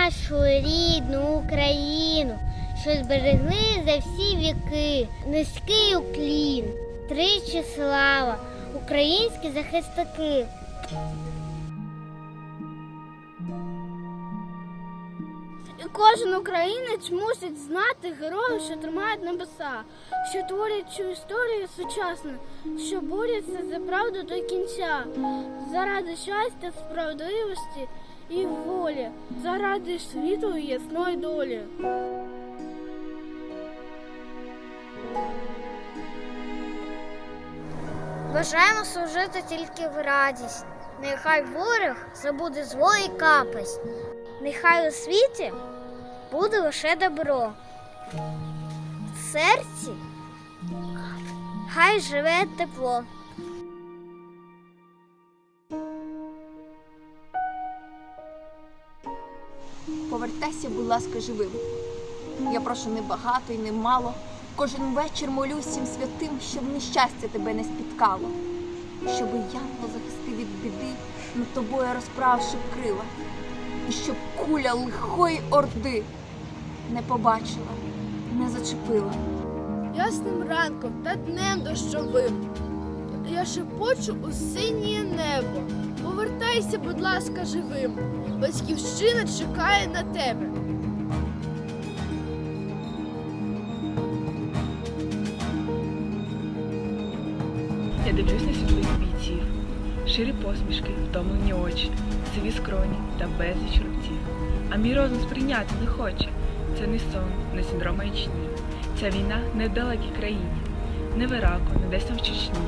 нашу рідну Україну, що зберегли за всі віки. Низький уклін, тричі слава, українські захисники. І кожен українець мусить знати героїв, що тримають небеса, що творять цю історію сучасно, що борються за правду до кінця, заради щастя, справедливості і волі, заради світу і ясної долі. Бажаємо служити тільки в радість. Нехай ворог забуде зло і капесть. Нехай у світі буде лише добро. В серці хай живе тепло. Повертайся, будь ласка, живим. Я прошу не багато і не мало. Кожен вечір молюсь всім святим, щоб нещастя тебе не спіткало. Щоби янгол захистив від біди, над тобою розправши крила. І щоб куля лихої орди не побачила, не зачепила. Ясним ранком та днем дощовим. Я шепочу у синє небо. Повертайся, будь ласка, живим. Батьківщина чекає на тебе. Я дивлюсь на світлих бійців, ширі посмішки, втомлені очі, сиві скроні та безліч рубців. А мій розум сприйняти не хоче. Це не сон, не синдром маячні. Ця війна не в далекій країні, не в Іраку, не десь там в Чечні,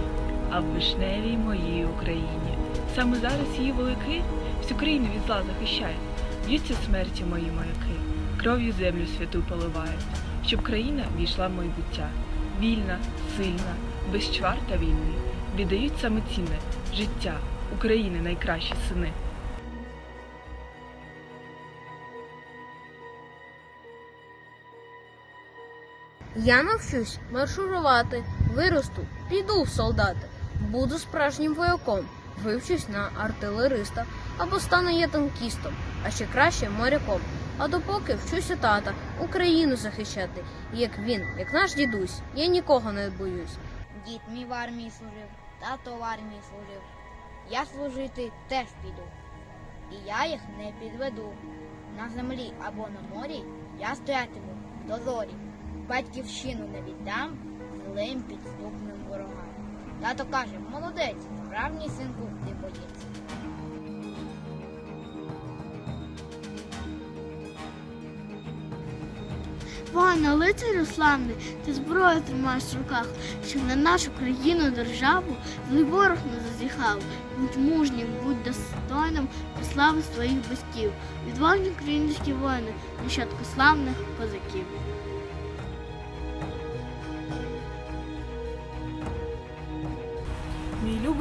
а в вишневій моїй Україні. Саме зараз її вояки всю країну від зла захищають. Б'ються смерті мої маяки, кров'ю землю святу поливають, щоб країна війшла в майбуття. Вільна, сильна, без чвар та війни. Віддають саме цінне життя України найкращі сини. Я навчусь маршурувати, виросту, піду в солдати, буду справжнім вояком, вивчусь на артилериста або стану я танкістом, а ще краще моряком. А допоки вчуся тата, Україну захищати, як він, як наш дідусь, я нікого не боюсь. Дід мій в армії служив, тато в армії служив. Я служити теж піду. І я їх не підведу. На землі або на морі я стоятиму до зорі. Батьківщину не віддам злим підступним ворогам. Тато каже, молодець, справжній синку ти боєць. Пане лицарю славний, ти зброю тримаєш в руках, щоб на нашу країну державу злий ворог не зазіхав. Будь мужнім, будь достойним до слави своїх батьків, відважні українські воїни, нащадки славних козаків.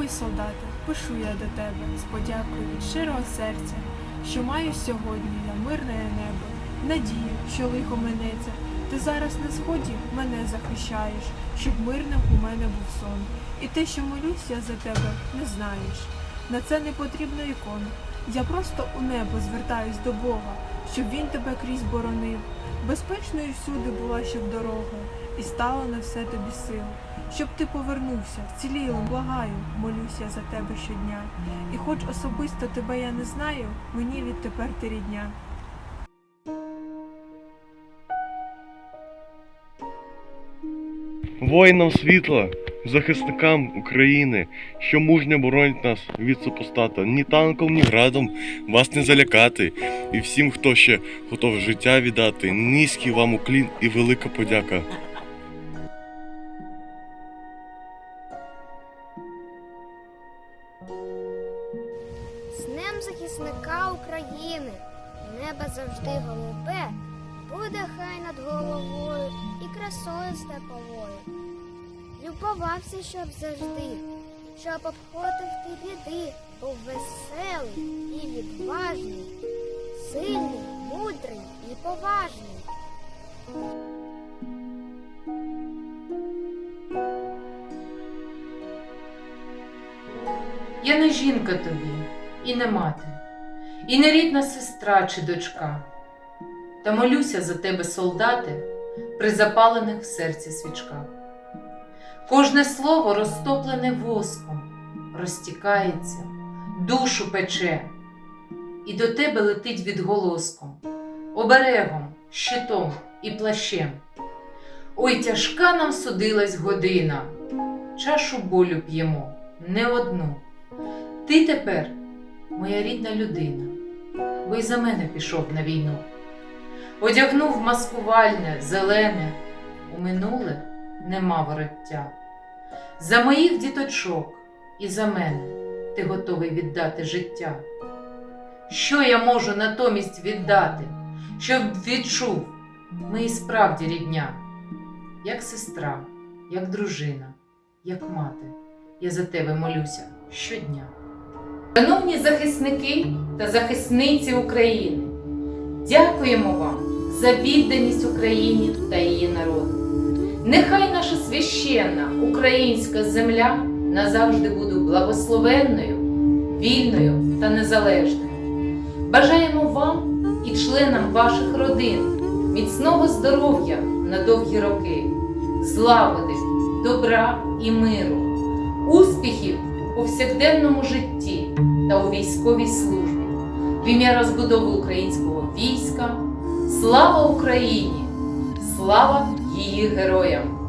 Любий солдате, пишу я до тебе з подякою від щирого серця, що маю сьогодні я мирне небо, надію, що лихо минеться. Ти зараз на сході мене захищаєш, щоб мирним у мене був сон. І те, що молюсь я за тебе, не знаєш. На це не потрібно ікон. Я просто у небо звертаюсь до Бога, щоб він тебе крізь боронив. Безпечною всюди була щоб дорога, і стало на все тобі сил. Щоб ти повернувся, вцілілим, благаю, молюсь я за тебе щодня. І хоч особисто тебе я не знаю, мені відтепер ти рідня. Воїнам світла, захисникам України, що мужньо боронять нас від супостата. Ні танком, ні градом вас не залякати. І всім, хто ще готов життя віддати, низький вам уклін і велика подяка. З Днем захисника України. Небо завжди голубе, буде хай над головою і красою степовою. Любувався, щоб завжди, щоб обходив ти біди, був веселий і відважний, сильний, мудрий і поважний. Я не жінка тобі, і не мати, і не рідна сестра чи дочка. та молюся за тебе, солдати, при запалених в серці свічках. Кожне слово розтоплене воском, розтікається, душу пече, і до тебе летить відголоском, оберегом, щитом і плащем. Ой, тяжка нам судилась година, чашу болю п'ємо, не одну. Ти тепер моя рідна людина, бо й за мене пішов на війну. Одягнув маскувальне, зелене, у минуле нема вороття. За моїх діточок і за мене ти готовий віддати життя. Що я можу натомість віддати, щоб відчув ми і справді рідня, як сестра, як дружина, як мати, я за тебе молюся щодня. Шановні захисники та захисниці України, дякуємо вам за відданість Україні та її народу. Нехай наша священна українська земля назавжди буде благословенною, вільною та незалежною. Бажаємо вам і членам ваших родин міцного здоров'я на довгі роки, злагоди, добра і миру, успіхів у повсякденному житті та у військовій службі, в ім'я розбудови українського війська. Слава Україні! Слава її героям!